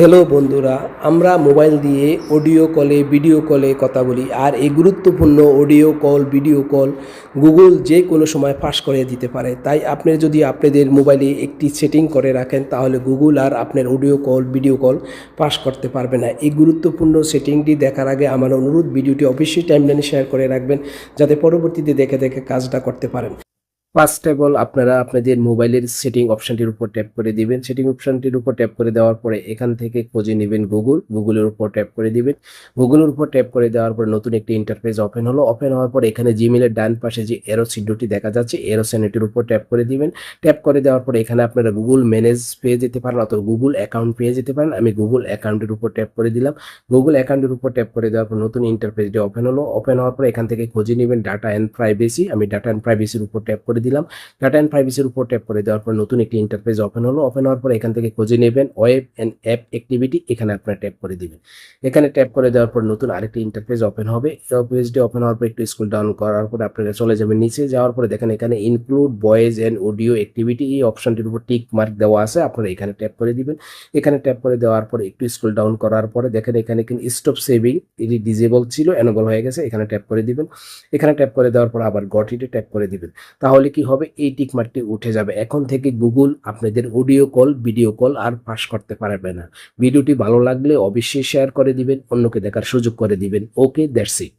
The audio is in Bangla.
হ্যালো বন্ধুরা, আমরা মোবাইল দিয়ে অডিও কলে, ভিডিও কলে কথা বলি। আর এই গুরুত্বপূর্ণ audio call, video call Google যে কোনো সময় ফাঁস করে দিতে পারে। তাই আপনি যদি আপনাদের মোবাইলে একটি সেটিং করে রাখেন, তাহলে গুগল আর আপনার audio call, video call pass করতে পারবে না। এই গুরুত্বপূর্ণ সেটিংটি দেখার আগে আমার অনুরোধ, ভিডিওটি অবশ্যই টাইমলাইনে শেয়ার করে রাখবেন, যাতে পরবর্তীতে দেখে দেখে কাজটা করতে পারেন। ফার্স্ট অফ অল আপনারা আপনাদের মোবাইলের সেটিং অপশনটির উপর ট্যাপ করে দিবেন। সেটিং অপশনটির উপর ট্যাপ করে দেওয়ার পরে এখান থেকে খুঁজে নেবেন গুগল গুগলের উপর ট্যাপ করে দিবেন। গুগলের উপর ট্যাপ করে দেওয়ার পর নতুন একটি ইন্টারফেস ওপেন হলো। ওপেন হওয়ার পর এখানে জিমেলের ডান পাশে যে এরো চিহ্নটি দেখা যাচ্ছে এরো সেনেটির উপর ট্যাপ করে দিবেন। ট্যাপ করে দেওয়ার পর এখানে আপনারা গুগল ম্যানেজ পেয়ে যেতে পারেন অথবা গুগল অ্যাকাউন্ট পেয়ে যেতে পারেন। আমি গুগল অ্যাকাউন্টের উপর ট্যাপ করে দিলাম। গুগল অ্যাকাউন্টের উপর ট্যাপ করে দেওয়ার পর নতুন ইন্টারফেসটি ওপেন হলো। ওপেন হওয়ার পর এখান থেকে খুঁজে নেবেন ডাটা অ্যান্ড প্রাইভেসি আমি ডাটা অ্যান্ড প্রাইভেসির উপর ট্যাপ করে দিলাম। ডাটা অ্যান্ড প্রাইভেসির উপর ট্যাপ করে দেওয়ার পর নতুন একটি ইন্টারফেস ওপেন হলো। ওপেন হওয়ার পর এখান থেকে খুঁজে নেবেন ওয়েব অ্যান্ড অ্যাপ অ্যাক্টিভিটি এখানে আপনারা ট্যাপ করে দিবেন। এখানে ট্যাপ করে দেওয়ার পর নতুন আরেকটি ইন্টারফেস ওপেন হবে। পেজটি ওপেন হওয়ার পর একটু স্কুল ডাউন করার পর আপনারা চলে যাবেন নিচে। যাওয়ার পরে দেখেন এখানে include voice and audio activity এই অপশনটির উপর টিক মার্ক দেওয়া আছে। আপনারা এখানে ট্যাপ করে দিবেন। এখানে ট্যাপ করে দেওয়ার পরে একটু স্কুল ডাউন করার পরে দেখেন এখানে কিন্তু স্টপ সেভিং এটি ডিজেবল ছিল এনেবল হয়ে গেছে। এখানে ট্যাপ করে দিবেন। এখানে ট্যাপ করে দেওয়ার পর আবার গটিতে ট্যাপ করে দিবেন। তাহলে কি হবে? এই টিকমার্কটি উঠে যাবে। এখন থেকে গুগল আপনাদের অডিও কল, ভিডিও কল আর পাস করতে পারবে না। ভিডিওটি ভালো লাগলে অবশ্যই শেয়ার করে দিবেন, অন্যকে দেখার সুযোগ করে দিবেন। Okay, that's it.